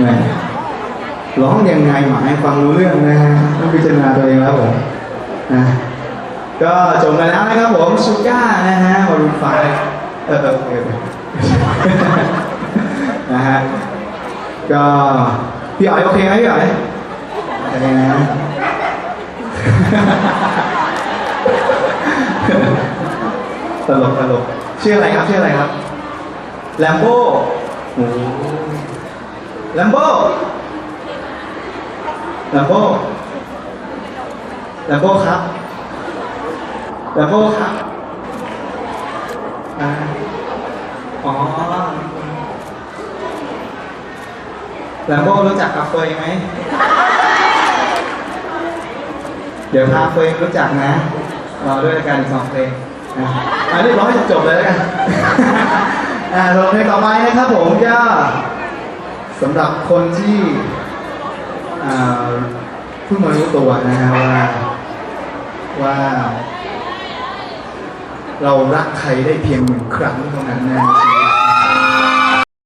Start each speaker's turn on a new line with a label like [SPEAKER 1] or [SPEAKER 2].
[SPEAKER 1] แหมร้องยังไงหมาให้ฟังรู้เรื่องนะฮะต้องพิจารณาตัวเองแล้วผมนะก็จบกันแล้วนะครับผมชูก้านะฮะวอลูนไฟเออเออเออนะฮะก็พี่อ๋อยโอเคไหมพี่อ๋อยโอเคนะตลกตลกชื่ออะไรครับชื่ออะไรครับแลมโบ ลมโบแลมโบแลมโบครับแลมโบครับอ๋อแลมโบรู้จักกับเฟยไหม เดี๋ยวพาเฟยรู้จักนะรอด้วยกันอีกสองเพลงอะเรียบร้อยจบเลยแล้วกันอ่าลงเพลงต่อไปนะครับผมก็ สำหรับคนที่เพิ่งมารู้ตัวนะฮะว่าว่า เรารักใครได้เพียงหนึ่งครั้งเท่านั้นนะในชีวิต